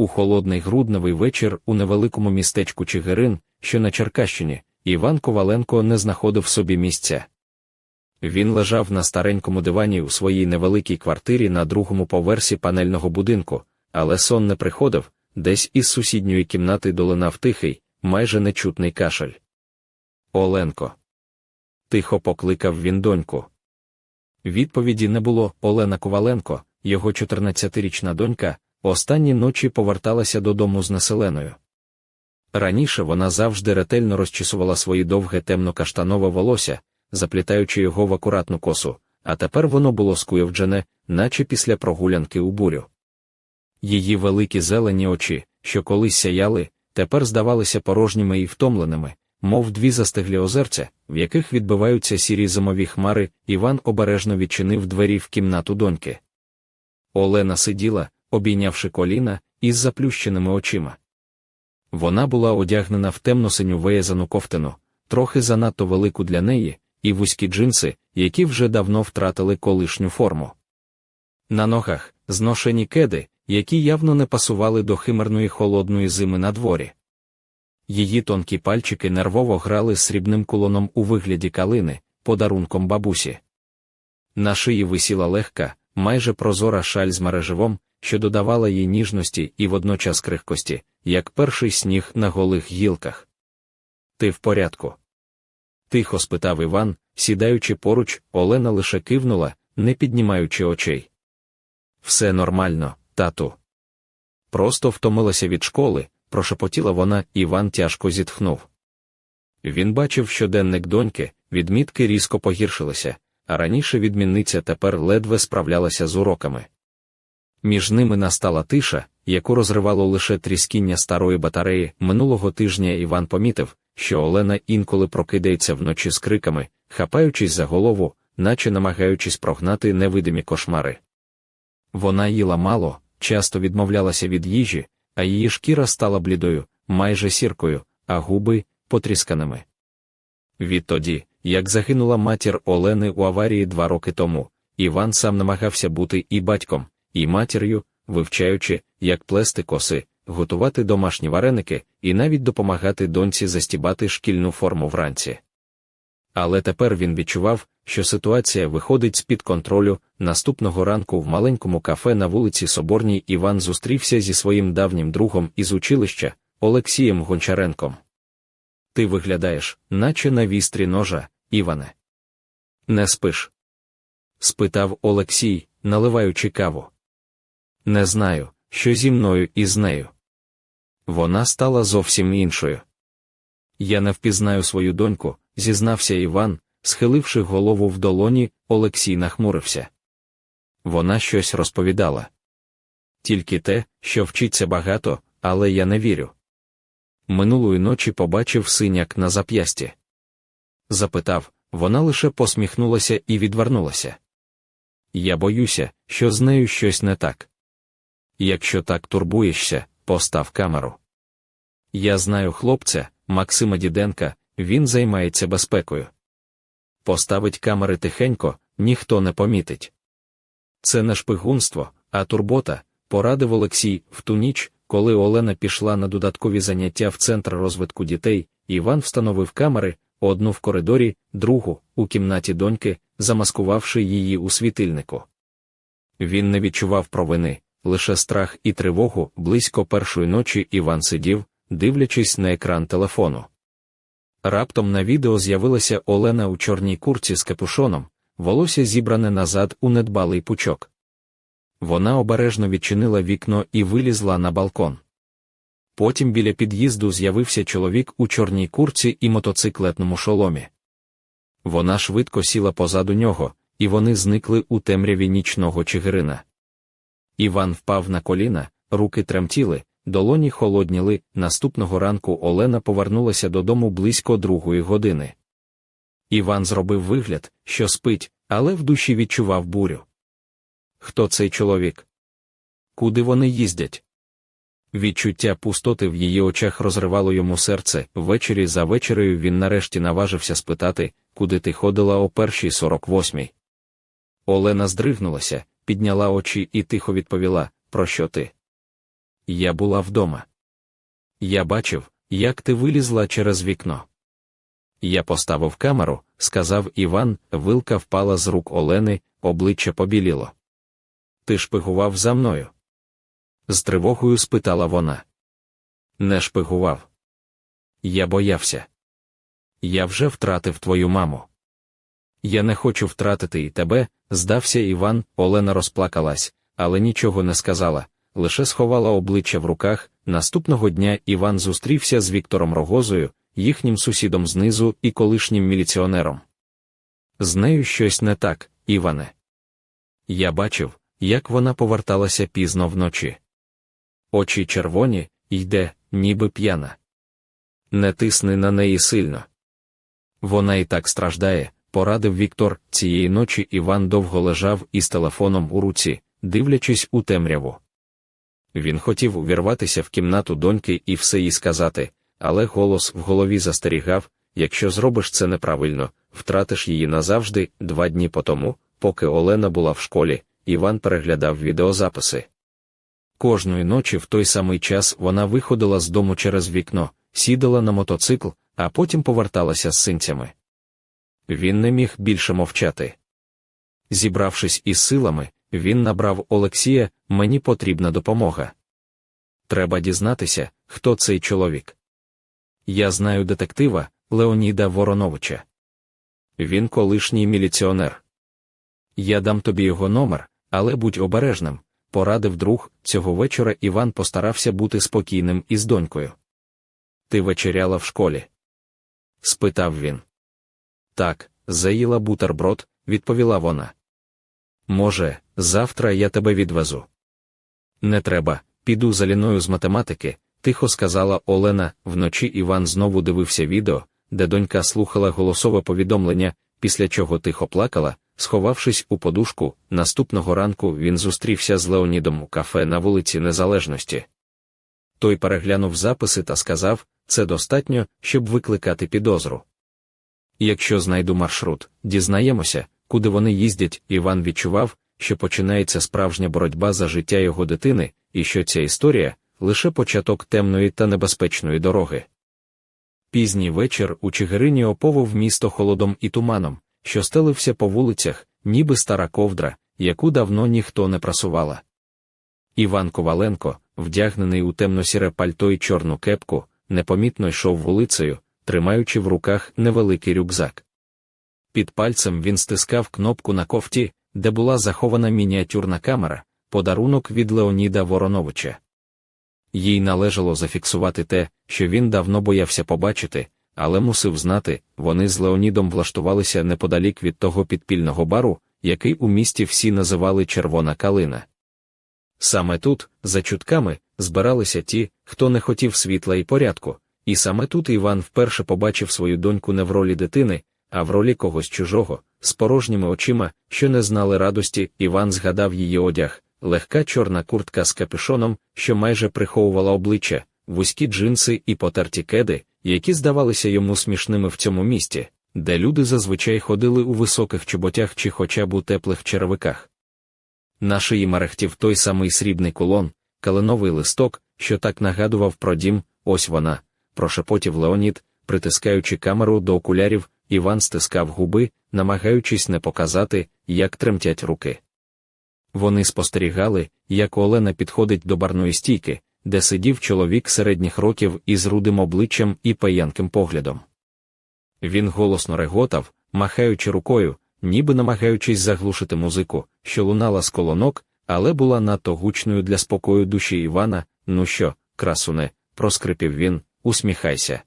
У холодний грудневий вечір у невеликому містечку Чигирин, що на Черкащині, Іван Коваленко не знаходив собі місця. Він лежав на старенькому дивані у своїй невеликій квартирі на другому поверсі панельного будинку, але сон не приходив, десь із сусідньої кімнати долинав тихий, майже нечутний кашель. Оленко. Тихо покликав він доньку. Відповіді не було Олена Коваленко, його 14-річна донька, останні ночі поверталася додому з населеною. Раніше вона завжди ретельно розчісувала своє довге темно-каштанове волосся, заплітаючи його в акуратну косу, а тепер воно було скуйовджене, наче після прогулянки у бурю. Її великі зелені очі, що колись сяяли, тепер здавалися порожніми і втомленими, мов дві застиглі озерця, в яких відбиваються сірі зимові хмари, Іван обережно відчинив двері в кімнату доньки. Олена сиділа, обійнявши коліна, із заплющеними очима. Вона була одягнена в темно-синю виязану ковтину, трохи занадто велику для неї, і вузькі джинси, які вже давно втратили колишню форму. На ногах зношені кеди, які явно не пасували до химерної холодної зими на дворі. Її тонкі пальчики нервово грали срібним кулоном у вигляді калини, подарунком бабусі. На шиї висіла легка, майже прозора шаль з мереживом, що додавала їй ніжності і водночас крихкості, як перший сніг на голих гілках. Ти в порядку? Тихо спитав Іван, сідаючи поруч, Олена лише кивнула, не піднімаючи очей. Все нормально, тату. Просто втомилася від школи, прошепотіла вона, Іван тяжко зітхнув. Він бачив щоденник доньки, відмітки різко погіршилися, а раніше відмінниця тепер ледве справлялася з уроками. Між ними настала тиша, яку розривало лише тріскіння старої батареї. Минулого тижня Іван помітив, що Олена інколи прокидається вночі з криками, хапаючись за голову, наче намагаючись прогнати невидимі кошмари. Вона їла мало, часто відмовлялася від їжі, а її шкіра стала блідою, майже сіркою, а губи потрісканими. Відтоді, як загинула матір Олени у аварії два роки тому, Іван сам намагався бути і батьком, і матір'ю, вивчаючи, як плести коси, готувати домашні вареники і навіть допомагати доньці застібати шкільну форму вранці. Але тепер він відчував, що ситуація виходить з-під контролю. Наступного ранку в маленькому кафе на вулиці Соборній Іван зустрівся зі своїм давнім другом із училища Олексієм Гончаренком. Ти виглядаєш, наче на вістрі ножа, Іване. Не спиш? спитав Олексій, наливаючи каву. Не знаю, що зі мною і з нею. Вона стала зовсім іншою. Я не впізнаю свою доньку, зізнався Іван, схиливши голову в долоні, Олексій нахмурився. Вона щось розповідала. Тільки те, що вчиться багато, але я не вірю. Минулої ночі побачив синяк на зап'ясті. Запитав, вона лише посміхнулася і відвернулася. Я боюся, що з нею щось не так. Якщо так турбуєшся, постав камеру. Я знаю хлопця, Максима Діденка, він займається безпекою. Поставить камери тихенько, ніхто не помітить. Це не шпигунство, а турбота, порадив Олексій в ту ніч, коли Олена пішла на додаткові заняття в центр розвитку дітей, Іван встановив камери, одну в коридорі, другу у кімнаті доньки, замаскувавши її у світильнику. Він не відчував провини, лише страх і тривогу близько першої ночі Іван сидів, дивлячись на екран телефону. Раптом на відео з'явилася Олена у чорній курці з капюшоном, волосся зібране назад у недбалий пучок. Вона обережно відчинила вікно і вилізла на балкон. Потім біля під'їзду з'явився чоловік у чорній курці і мотоциклетному шоломі. Вона швидко сіла позаду нього, і вони зникли у темряві нічного Чигирина. Іван впав на коліна, руки тремтіли, долоні холодніли. Наступного ранку Олена повернулася додому близько другої години. Іван зробив вигляд, що спить, але в душі відчував бурю. Хто цей чоловік? Куди вони їздять? Відчуття пустоти в її очах розривало йому серце. Ввечері за вечерею він нарешті наважився спитати, куди ти ходила о першій сорок восьмій. Олена здригнулася, підняла очі і тихо відповіла, про що ти? я була вдома. Я бачив, як ти вилізла через вікно. Я поставив камеру, сказав Іван, вилка впала з рук Олени, обличчя побіліло. Ти шпигував за мною? З тривогою спитала вона. Не шпигував. Я боявся. Я вже втратив твою маму. Я не хочу втратити і тебе, здався Іван, Олена розплакалась, але нічого не сказала, лише сховала обличчя в руках. Наступного дня Іван зустрівся з Віктором Рогозою, їхнім сусідом знизу і колишнім міліціонером. З нею щось не так, Іване. Я бачив, як вона поверталася пізно вночі. Очі червоні, йде, ніби п'яна. Не тисни на неї сильно. Вона і так страждає, порадив Віктор. Цієї ночі Іван довго лежав із телефоном у руці, дивлячись у темряву. Він хотів увірватися в кімнату доньки і все їй сказати, але голос в голові застерігав якщо зробиш це неправильно, втратиш її назавжди. Два дні по тому, поки Олена була в школі, Іван переглядав відеозаписи. Кожної ночі в той самий час вона виходила з дому через вікно, сідала на мотоцикл, а потім поверталася з синцями. Він не міг більше мовчати. Зібравшись із силами, він набрав Олексія, мені потрібна допомога. Треба дізнатися, хто цей чоловік. Я знаю детектива Леоніда Вороновича. Він колишній міліціонер. Я дам тобі його номер, але будь обережним, порадив друг. Цього вечора Іван постарався бути спокійним із донькою. Ти вечеряла в школі? спитав він. Так, заїла бутерброд, відповіла вона. Може, завтра я тебе відвезу. Не треба, піду за ліною з математики, тихо сказала Олена. Вночі Іван знову дивився відео, де донька слухала голосове повідомлення, після чого тихо плакала, сховавшись у подушку. Наступного ранку він зустрівся з Леонідом у кафе на вулиці Незалежності. Той переглянув записи та сказав: це достатньо, щоб викликати підозру. Якщо знайду маршрут, дізнаємося, куди вони їздять. Іван відчував, що починається справжня боротьба за життя його дитини, і що ця історія лише початок темної та небезпечної дороги. Пізній вечір у Чигирині оповив місто холодом і туманом, що стелився по вулицях, ніби стара ковдра, яку давно ніхто не прасувала. Іван Коваленко, вдягнений у темно-сіре пальто і чорну кепку, непомітно йшов вулицею, тримаючи в руках невеликий рюкзак. Під пальцем він стискав кнопку на кофті, де була захована мініатюрна камера, подарунок від Леоніда Вороновича. Їй належало зафіксувати те, що він давно боявся побачити, але мусив знати, вони з Леонідом влаштувалися неподалік від того підпільного бару, який у місті всі називали Червона калина. Саме тут, за чутками, збиралися ті, хто не хотів світла і порядку, і саме тут Іван вперше побачив свою доньку не в ролі дитини, а в ролі когось чужого, з порожніми очима, що не знали радості, Іван згадав її одяг, легка чорна куртка з капюшоном, що майже приховувала обличчя, вузькі джинси і потерті кеди, які здавалися йому смішними в цьому місті, де люди зазвичай ходили у високих чоботях чи хоча б у теплих черевиках. На шиї мерехтів той самий срібний кулон, калиновий листок, що так нагадував про дім, ось вона, прошепотів Леонід, притискаючи камеру до окулярів, Іван стискав губи, намагаючись не показати, як тремтять руки. Вони спостерігали, як Олена підходить до барної стійки, де сидів чоловік середніх років із рудим обличчям і паянким поглядом. Він голосно реготав, махаючи рукою, ніби намагаючись заглушити музику, що лунала з колонок, але була надто гучною для спокою душі Івана. Ну що, красуне, проскрипів він, усміхайся.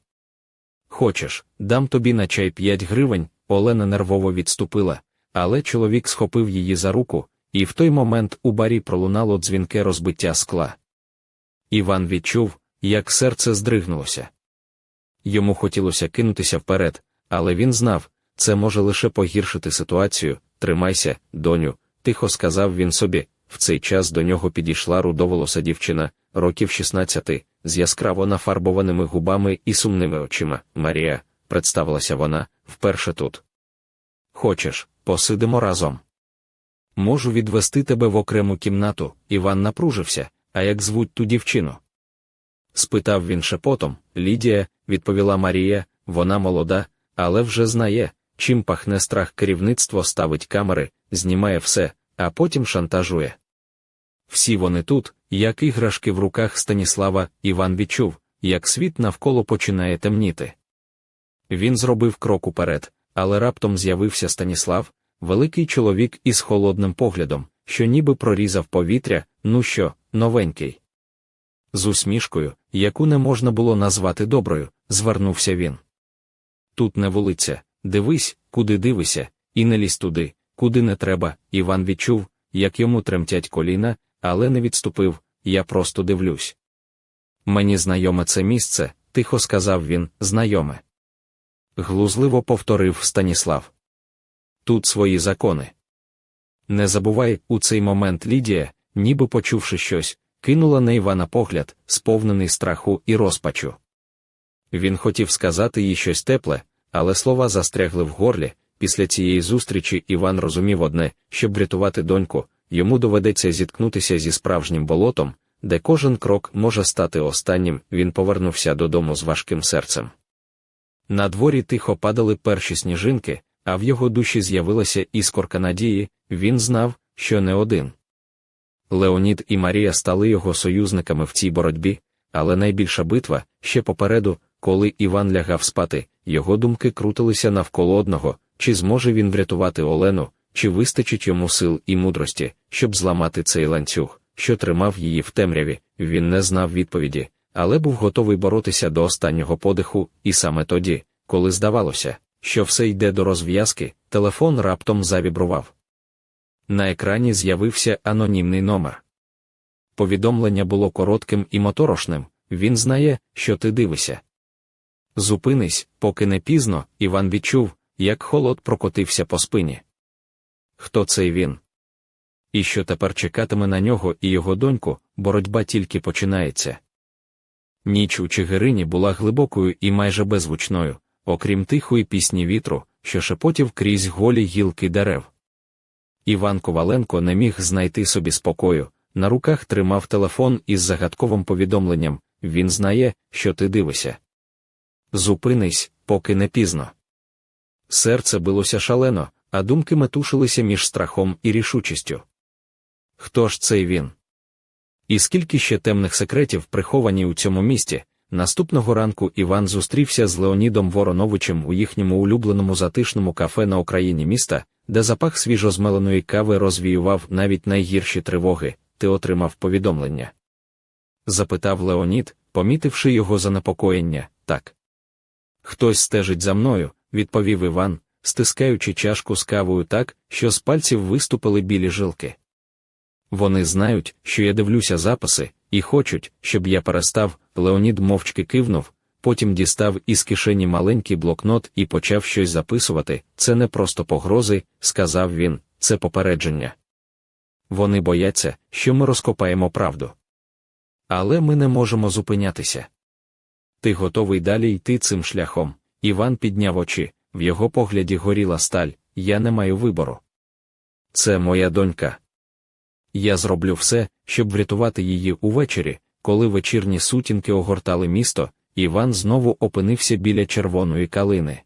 Хочеш, дам тобі на чай п'ять гривень, Олена нервово відступила, але чоловік схопив її за руку, і в той момент у барі пролунало дзвінке розбиття скла. Іван відчув, як серце здригнулося. Йому хотілося кинутися вперед, але він знав, це може лише погіршити ситуацію. Тримайся, доню, тихо сказав він собі. В цей час до нього підійшла рудоволоса дівчина, років 16, з яскраво нафарбованими губами і сумними очима. Марія, представилася вона, вперше тут. Хочеш, посидимо разом. Можу відвести тебе в окрему кімнату. Іван напружився, а як звуть ту дівчину? спитав він шепотом. Лідія, відповіла Марія, вона молода, але вже знає, чим пахне страх керівництво ставить камери, знімає все, а потім шантажує. Всі вони тут, як іграшки в руках Станіслава, Іван відчув, як світ навколо починає темніти. Він зробив крок уперед, але раптом з'явився Станіслав, великий чоловік із холодним поглядом, що ніби прорізав повітря, ну що, новенький. З усмішкою, яку не можна було назвати доброю, звернувся він. Тут не вулиця, дивись, куди дивися, і не лізь туди, куди не треба. Іван відчув, як йому тремтять коліна, але не відступив, я просто дивлюсь. Мені знайоме це місце, тихо сказав він, знайоме. Глузливо повторив Станіслав. Тут свої закони. Не забувай, у цей момент Лідія, ніби почувши щось, кинула на Івана погляд, сповнений страху і розпачу. Він хотів сказати їй щось тепле, але слова застрягли в горлі. Після цієї зустрічі Іван розумів одне, щоб врятувати доньку, йому доведеться зіткнутися зі справжнім болотом, де кожен крок може стати останнім. Він повернувся додому з важким серцем. На дворі тихо падали перші сніжинки, а в його душі з'явилася іскорка надії, він знав, що не один. Леонід і Марія стали його союзниками в цій боротьбі, але найбільша битва ще попереду, коли Іван лягав спати, його думки крутилися навколо одного, чи зможе він врятувати Олену, чи вистачить йому сил і мудрості, щоб зламати цей ланцюг, що тримав її в темряві. Він не знав відповіді, але був готовий боротися до останнього подиху, і саме тоді, коли здавалося, що все йде до розв'язки, телефон раптом завібрував. На екрані з'явився анонімний номер. Повідомлення було коротким і моторошним він знає, що ти дивишся. Зупинись, поки не пізно, Іван відчув, як холод прокотився по спині. Хто цей він? І що тепер чекатиме на нього і його доньку, боротьба тільки починається. Ніч у Чигирині була глибокою і майже беззвучною, окрім тихої пісні вітру, що шепотів крізь голі гілки дерев. Іван Коваленко не міг знайти собі спокою, на руках тримав телефон із загадковим повідомленням він знає, що ти дивишся. Зупинись, поки не пізно. Серце билося шалено, а думки метушилися між страхом і рішучістю. Хто ж цей він? І скільки ще темних секретів приховані у цьому місті, наступного ранку Іван зустрівся з Леонідом Вороновичем у їхньому улюбленому затишному кафе на Україні міста, де запах свіжозмеленої кави розвіював навіть найгірші тривоги, ти отримав повідомлення. Запитав Леонід, помітивши його занепокоєння, так. Хтось стежить за мною, відповів Іван, стискаючи чашку з кавою так, що з пальців виступили білі жилки. Вони знають, що я дивлюся записи, і хочуть, щоб я перестав. Леонід мовчки кивнув, потім дістав із кишені маленький блокнот і почав щось записувати. Це не просто погрози, сказав він, це попередження. Вони бояться, що ми розкопаємо правду. Але ми не можемо зупинятися. Ти готовий далі йти цим шляхом. Іван підняв очі, в його погляді горіла сталь, я не маю вибору. Це моя донька. Я зроблю все, щоб врятувати її увечері, коли вечірні сутінки огортали місто, Іван знову опинився біля червоної калини.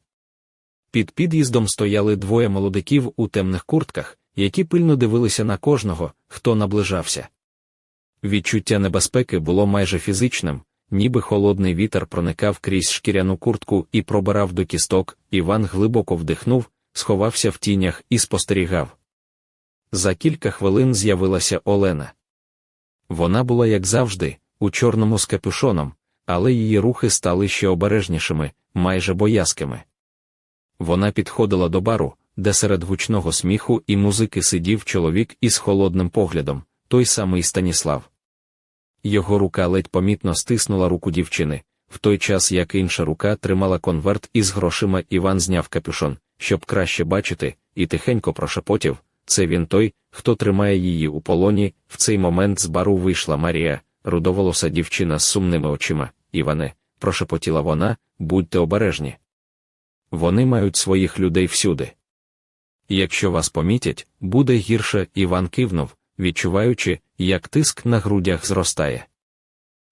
Під під'їздом стояли двоє молодиків у темних куртках, які пильно дивилися на кожного, хто наближався. Відчуття небезпеки було майже фізичним, ніби холодний вітер проникав крізь шкіряну куртку і пробирав до кісток, Іван глибоко вдихнув, сховався в тінях і спостерігав. За кілька хвилин з'явилася Олена. Вона була, як завжди, у чорному з капюшоном, але її рухи стали ще обережнішими, майже боязкими. Вона підходила до бару, де серед гучного сміху і музики сидів чоловік із холодним поглядом, той самий Станіслав. Його рука ледь помітно стиснула руку дівчини, в той час як інша рука тримала конверт із грошима, Іван зняв капюшон, щоб краще бачити, і тихенько прошепотів це він той, хто тримає її у полоні. В цей момент з бару вийшла Марія, рудоволоса дівчина з сумними очима. Іване, прошепотіла вона, будьте обережні. Вони мають своїх людей всюди. Якщо вас помітять, буде гірше, Іван кивнув, відчуваючи, як тиск на грудях зростає.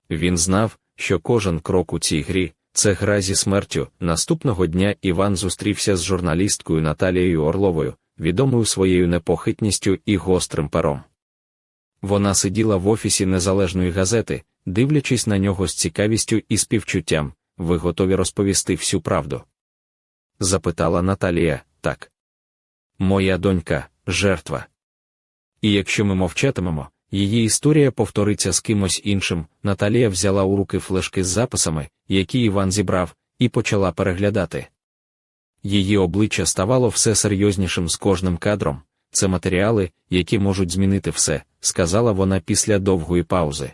Він знав, що кожен крок у цій грі це гра зі смертю. Наступного дня Іван зустрівся з журналісткою Наталією Орловою, відомою своєю непохитністю і гострим пером. Вона сиділа в офісі незалежної газети, дивлячись на нього з цікавістю і співчуттям, ви готові розповісти всю правду? запитала Наталія, так. Моя донька жертва. І якщо ми мовчатимемо, її історія повториться з кимось іншим. Наталія взяла у руки флешки з записами, які Іван зібрав, і почала переглядати. Її обличчя ставало все серйознішим з кожним кадром. Це матеріали, які можуть змінити все, сказала вона після довгої паузи.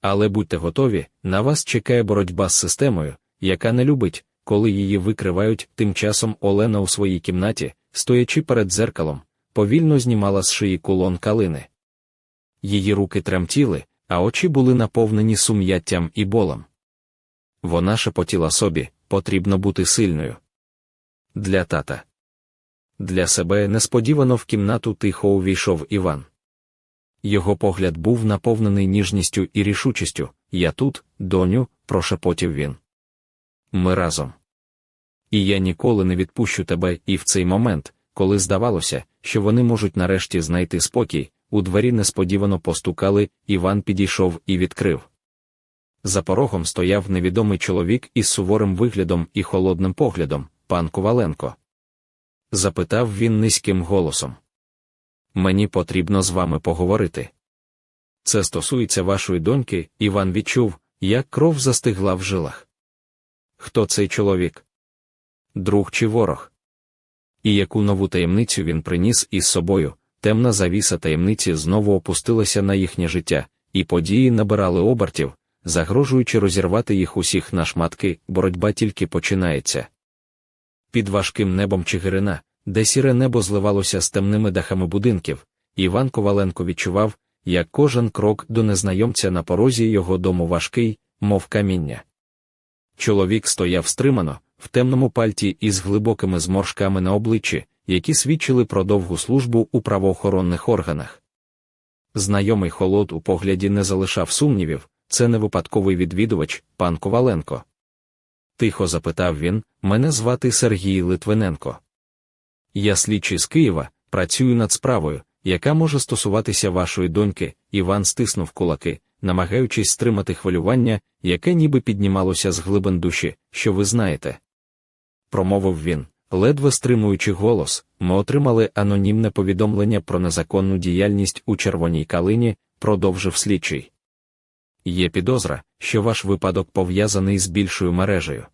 Але будьте готові, на вас чекає боротьба з системою, яка не любить, коли її викривають. Тим часом Олена у своїй кімнаті, стоячи перед дзеркалом, повільно знімала з шиї кулон калини. Її руки тремтіли, а очі були наповнені сум'яттям і болем. Вона шепотіла собі, потрібно бути сильною. Для тата. Для себе несподівано в кімнату тихо увійшов Іван. Його погляд був наповнений ніжністю і рішучістю. Я тут, доню, прошепотів він. Ми разом. І я ніколи не відпущу тебе, і в цей момент, коли здавалося, що вони можуть нарешті знайти спокій, у двері несподівано постукали, Іван підійшов і відкрив. За порогом стояв невідомий чоловік із суворим виглядом і холодним поглядом, пан Коваленко. Запитав він низьким голосом. Мені потрібно з вами поговорити. Це стосується вашої доньки, Іван відчув, як кров застигла в жилах. Хто цей чоловік? Друг чи ворог? І яку нову таємницю він приніс із собою, темна завіса таємниці знову опустилася на їхнє життя, і події набирали обертів, загрожуючи розірвати їх усіх на шматки, боротьба тільки починається. Під важким небом Чигирина, де сіре небо зливалося з темними дахами будинків, Іван Коваленко відчував, як кожен крок до незнайомця на порозі його дому важкий, мов каміння. Чоловік стояв стримано, в темному пальті із глибокими зморшками на обличчі, які свідчили про довгу службу у правоохоронних органах. Знайомий холод у погляді не залишав сумнівів, це не випадковий відвідувач, пан Коваленко. Тихо запитав він, мене звати Сергій Литвиненко. Я слідчий з Києва, працюю над справою, яка може стосуватися вашої доньки. Іван стиснув кулаки, намагаючись стримати хвилювання, яке ніби піднімалося з глибин душі, що ви знаєте. Промовив він, ледве стримуючи голос, ми отримали анонімне повідомлення про незаконну діяльність у червоній калині, продовжив слідчий. Є підозра, що ваш випадок пов'язаний з більшою мережею.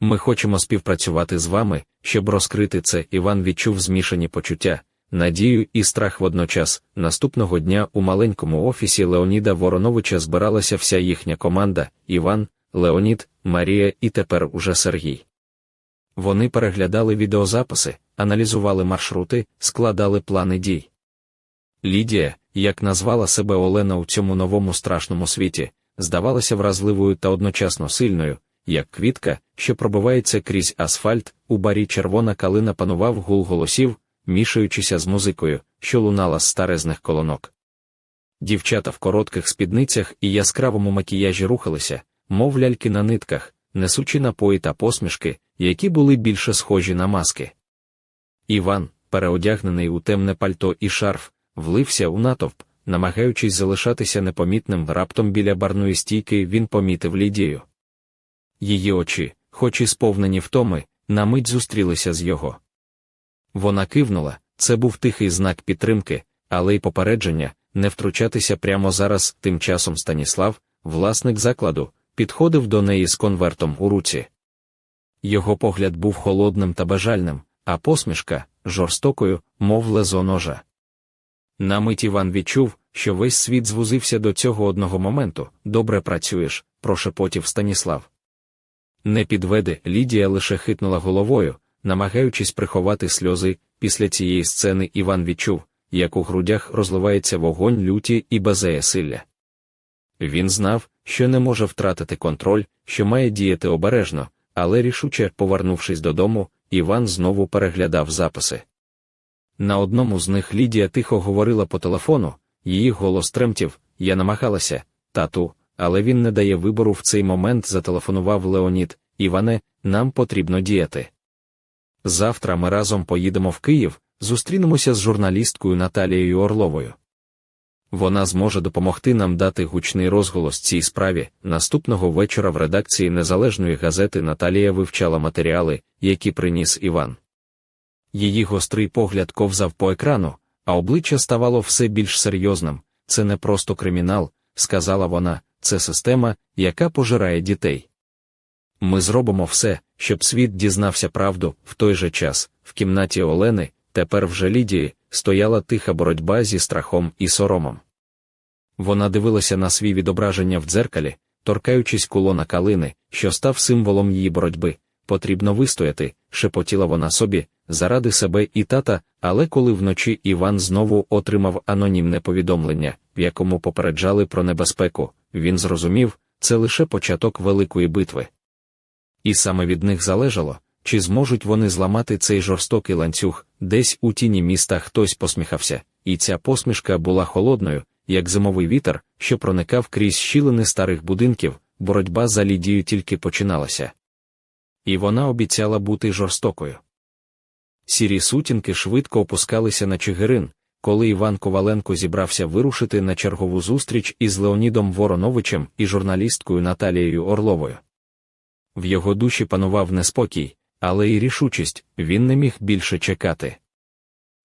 Ми хочемо співпрацювати з вами, щоб розкрити це. Іван відчув змішані почуття, надію і страх водночас. Наступного дня у маленькому офісі Леоніда Вороновича збиралася вся їхня команда Іван, Леонід, Марія і тепер уже Сергій. Вони переглядали відеозаписи, аналізували маршрути, складали плани дій. Лідія, як назвала себе Олена у цьому новому страшному світі, здавалася вразливою та одночасно сильною, як квітка, що пробивається крізь асфальт, у барі червона калина панував гул голосів, мішаючися з музикою, що лунала з старезних колонок. Дівчата в коротких спідницях і яскравому макіяжі рухалися, мов ляльки на нитках, несучи напої та посмішки, які були більше схожі на маски. Іван, переодягнений у темне пальто і шарф, влився у натовп, намагаючись залишатися непомітним раптом біля барної стійки, він помітив Лідію. Її очі, хоч і сповнені втоми, на мить зустрілися з його. Вона кивнула, це був тихий знак підтримки, але й попередження не втручатися прямо зараз. Тим часом Станіслав, власник закладу, підходив до неї з конвертом у руці. Його погляд був холодним та бажальним, а посмішка жорстокою, мов лезо ножа. На мить Іван відчув, що весь світ звузився до цього одного моменту. Добре працюєш, прошепотів Станіслав. Не підведе, Лідія лише хитнула головою, намагаючись приховати сльози. Після цієї сцени Іван відчув, як у грудях розливається вогонь люті і базеє силля. Він знав, що не може втратити контроль, що має діяти обережно, але рішуче, повернувшись додому, Іван знову переглядав записи. На одному з них Лідія тихо говорила по телефону, її голос тремтів, я намагалася, тату, але він не дає вибору в цей момент зателефонував Леонід, Іване, нам потрібно діяти. Завтра ми разом поїдемо в Київ, зустрінемося з журналісткою Наталією Орловою. Вона зможе допомогти нам дати гучний розголос цій справі. Наступного вечора в редакції незалежної газети Наталія вивчала матеріали, які приніс Іван. Її гострий погляд ковзав по екрану, а обличчя ставало все більш серйозним. Це не просто кримінал, сказала вона, це система, яка пожирає дітей. Ми зробимо все, щоб світ дізнався правду в той же час, в кімнаті Олени, тепер вже Лідії, стояла тиха боротьба зі страхом і соромом. Вона дивилася на свій відображення в дзеркалі, торкаючись кулона калини, що став символом її боротьби. Потрібно вистояти, шепотіла вона собі, заради себе і тата, але коли вночі Іван знову отримав анонімне повідомлення, в якому попереджали про небезпеку, він зрозумів, це лише початок великої битви. І саме від них залежало, чи зможуть вони зламати цей жорстокий ланцюг, десь у тіні міста хтось посміхався, і ця посмішка була холодною, як зимовий вітер, що проникав крізь щілини старих будинків, боротьба за Лідію тільки починалася. І вона обіцяла бути жорстокою. Сірі сутінки швидко опускалися на Чигирин, коли Іван Коваленко зібрався вирушити на чергову зустріч із Леонідом Вороновичем і журналісткою Наталією Орловою. В його душі панував неспокій, але й рішучість він не міг більше чекати.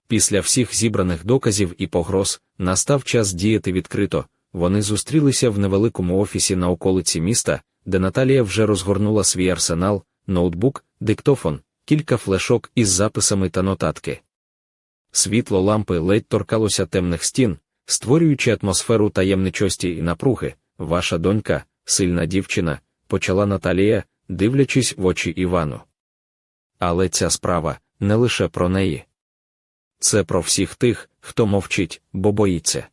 Після всіх зібраних доказів і погроз настав час діяти відкрито. Вони зустрілися в невеликому офісі на околиці міста, де Наталія вже розгорнула свій арсенал, ноутбук, диктофон, кілька флешок із записами та нотатки. Світло лампи ледь торкалося темних стін, створюючи атмосферу таємничості і напруги. Ваша донька, сильна дівчина, почала Наталія, дивлячись в очі Івану. Але ця справа не лише про неї. Це про всіх тих, хто мовчить, бо боїться.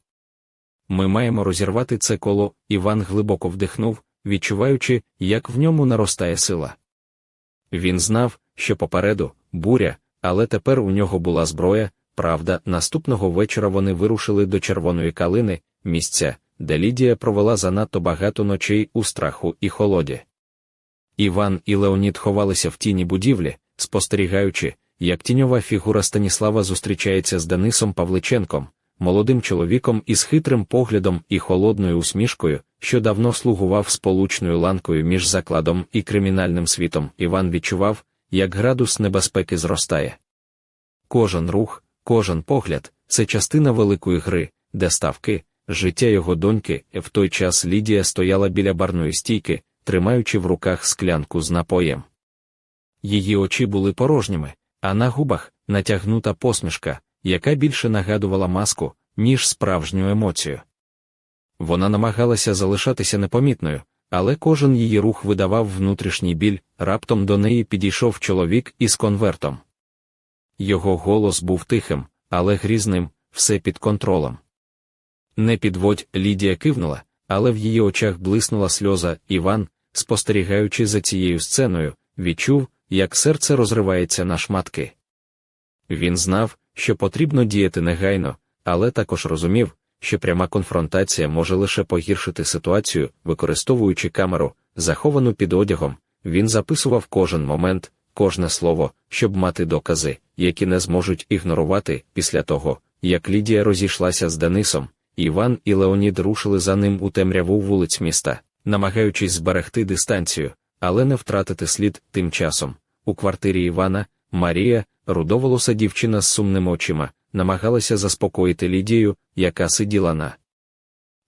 Ми маємо розірвати це коло, Іван глибоко вдихнув, відчуваючи, як в ньому наростає сила. Він знав, що попереду буря, але тепер у нього була зброя. Правда, наступного вечора вони вирушили до червоної калини, місця, де Лідія провела занадто багато ночей у страху і холоді. Іван і Леонід ховалися в тіні будівлі, спостерігаючи, як тіньова фігура Станіслава зустрічається з Денисом Павличенком, молодим чоловіком із хитрим поглядом і холодною усмішкою, що давно слугував сполучною ланкою між закладом і кримінальним світом. Іван відчував, як градус небезпеки зростає. Кожен рух, кожен погляд це частина великої гри, де ставки, життя його доньки, в той час Лідія стояла біля барної стійки, тримаючи в руках склянку з напоєм. Її очі були порожніми, а на губах натягнута посмішка, яка більше нагадувала маску, ніж справжню емоцію. Вона намагалася залишатися непомітною, але кожен її рух видавав внутрішній біль, раптом до неї підійшов чоловік із конвертом. Його голос був тихим, але грізним, все під контролем. Не підводь, Лідія кивнула, але в її очах блиснула сльоза Іван, спостерігаючи за цією сценою, відчув, як серце розривається на шматки. Він знав, що потрібно діяти негайно, але також розумів, що пряма конфронтація може лише погіршити ситуацію, використовуючи камеру, заховану під одягом, він записував кожен момент, кожне слово, щоб мати докази, які не зможуть ігнорувати після того, як Лідія розійшлася з Денисом, Іван і Леонід рушили за ним у темряву вулиць міста, намагаючись зберегти дистанцію, але не втратити слід тим часом. У квартирі Івана Марія, рудоволоса дівчина з сумними очима, намагалася заспокоїти Лідію, яка сиділа на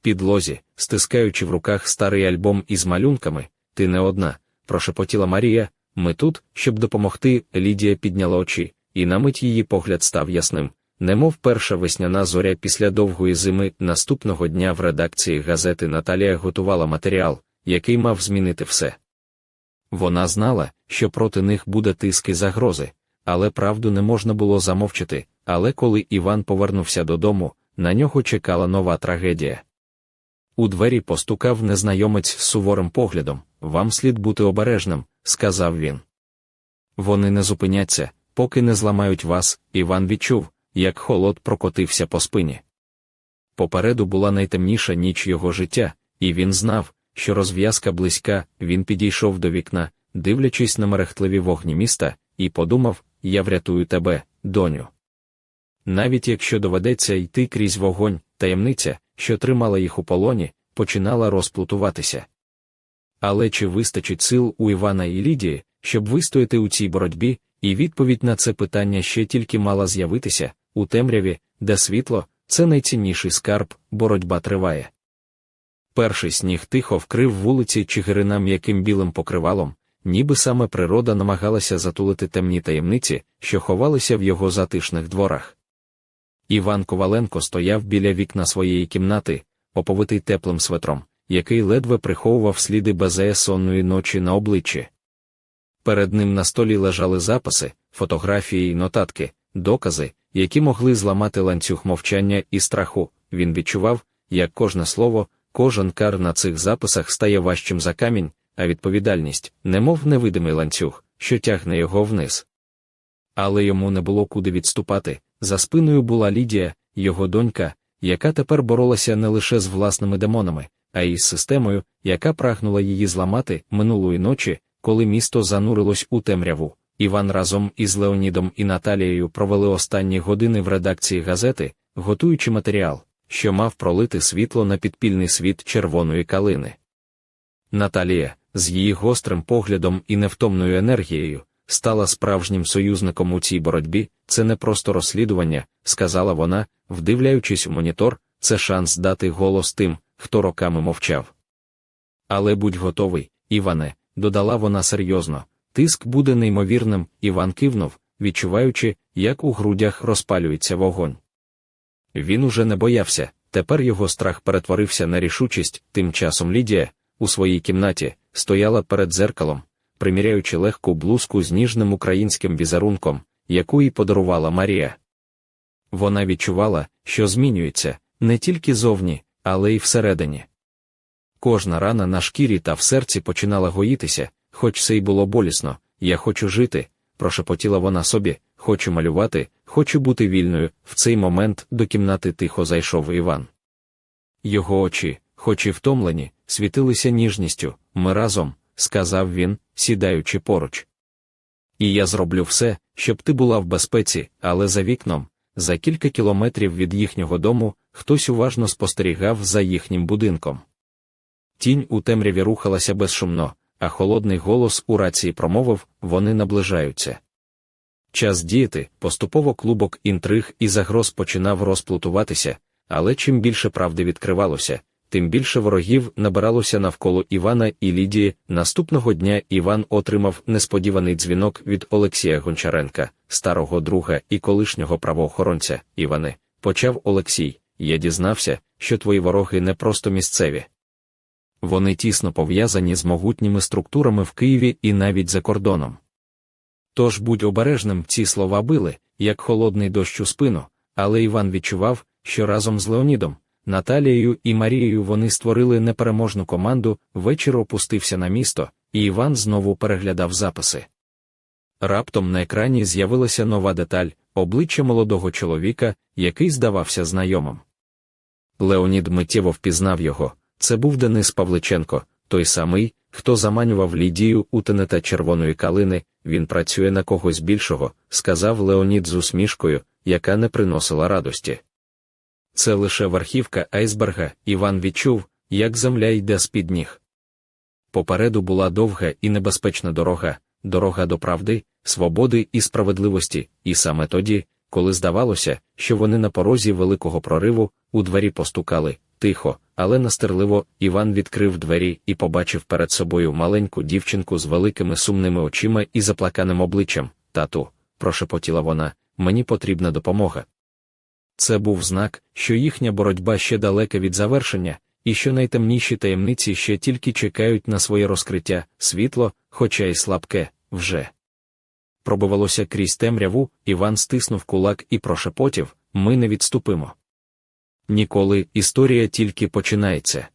підлозі, стискаючи в руках старий альбом із малюнками. Ти не одна, прошепотіла Марія. Ми тут, щоб допомогти. Лідія підняла очі, і на мить її погляд став ясним, немов перша весняна зоря після довгої зими наступного дня в редакції газети Наталія готувала матеріал, який мав змінити все. Вона знала, що проти них буде тиск і загрози, але правду не можна було замовчити. Але коли Іван повернувся додому, на нього чекала нова трагедія. У двері постукав незнайомець з суворим поглядом вам слід бути обережним, сказав він. Вони не зупиняться, поки не зламають вас, Іван відчув, як холод прокотився по спині. Попереду була найтемніша ніч його життя, і він знав, що розв'язка близька, він підійшов до вікна, дивлячись на мерехтливі вогні міста, і подумав: Я врятую тебе, доню. Навіть якщо доведеться йти крізь вогонь, таємниця, що тримала їх у полоні, починала розплутуватися. Але чи вистачить сил у Івана і Лідії, щоб вистояти у цій боротьбі, і відповідь на це питання ще тільки мала з'явитися у темряві, де світло це найцінніший скарб, боротьба триває. Перший сніг тихо вкрив вулиці Чигирина м'яким білим покривалом, ніби саме природа намагалася затулити темні таємниці, що ховалися в його затишних дворах. Іван Коваленко стояв біля вікна своєї кімнати, оповитий теплим светром, який ледве приховував сліди безеясонної ночі на обличчі. Перед ним на столі лежали записи, фотографії й нотатки, докази, які могли зламати ланцюг мовчання і страху. Він відчував, як кожне слово, кожен кар на цих записах стає важчим за камінь, а відповідальність, немов невидимий ланцюг, що тягне його вниз. Але йому не було куди відступати. За спиною була Лідія, його донька, яка тепер боролася не лише з власними демонами, а й з системою, яка прагнула її зламати минулої ночі, коли місто занурилось у темряву. Іван разом із Леонідом і Наталією провели останні години в редакції газети, готуючи матеріал, що мав пролити світло на підпільний світ червоної калини. Наталія, з її гострим поглядом і невтомною енергією, стала справжнім союзником у цій боротьбі, це не просто розслідування, сказала вона, вдивляючись у монітор, це шанс дати голос тим, хто роками мовчав. Але будь готовий, Іване, додала вона серйозно, тиск буде неймовірним, Іван кивнув, відчуваючи, як у грудях розпалюється вогонь. Він уже не боявся, тепер його страх перетворився на рішучість, тим часом Лідія, у своїй кімнаті, стояла перед дзеркалом, приміряючи легку блузку з ніжним українським візерунком, яку їй подарувала Марія. Вона відчувала, що змінюється не тільки зовні, але й всередині. Кожна рана на шкірі та в серці починала гоїтися, хоч це й було болісно. Я хочу жити, прошепотіла вона собі, хочу малювати, хочу бути вільною. В цей момент до кімнати тихо зайшов Іван. Його очі, хоч і втомлені, світилися ніжністю. Ми разом, сказав він, сідаючи поруч. І я зроблю все, щоб ти була в безпеці, але за вікном, за кілька кілометрів від їхнього дому, хтось уважно спостерігав за їхнім будинком. Тінь у темряві рухалася безшумно, а холодний голос у рації промовив вони наближаються. Час діяти, поступово клубок інтриг і загроз починав розплутуватися, але чим більше правди відкривалося, тим більше ворогів набиралося навколо Івана і Лідії. Наступного дня Іван отримав несподіваний дзвінок від Олексія Гончаренка, старого друга і колишнього правоохоронця. Іване, почав Олексій. Я дізнався, що твої вороги не просто місцеві. Вони тісно пов'язані з могутніми структурами в Києві і навіть за кордоном. Тож будь обережним, ці слова били, як холодний дощ у спину, але Іван відчував, що разом з Леонідом, Наталією і Марією вони створили непереможну команду, вечір опустився на місто, і Іван знову переглядав записи. Раптом на екрані з'явилася нова деталь обличчя молодого чоловіка, який здавався знайомим. Леонід миттєво впізнав його. Це був Денис Павличенко, той самий, хто заманював Лідію у тенета червоної калини, він працює на когось більшого, сказав Леонід з усмішкою, яка не приносила радості. Це лише верхівка айсберга, Іван відчув, як земля йде з під ніг. Попереду була довга і небезпечна дорога, дорога до правди, свободи і справедливості, і саме тоді, коли здавалося, що вони на порозі великого прориву, у двері постукали, тихо, але настирливо, Іван відкрив двері і побачив перед собою маленьку дівчинку з великими сумними очима і заплаканим обличчям. Тату, прошепотіла вона, мені потрібна допомога. Це був знак, що їхня боротьба ще далека від завершення, і що найтемніші таємниці ще тільки чекають на своє розкриття, світло, хоча й слабке, вже. Пробивалося крізь темряву, Іван стиснув кулак і прошепотів ми не відступимо. Ніколи історія тільки починається.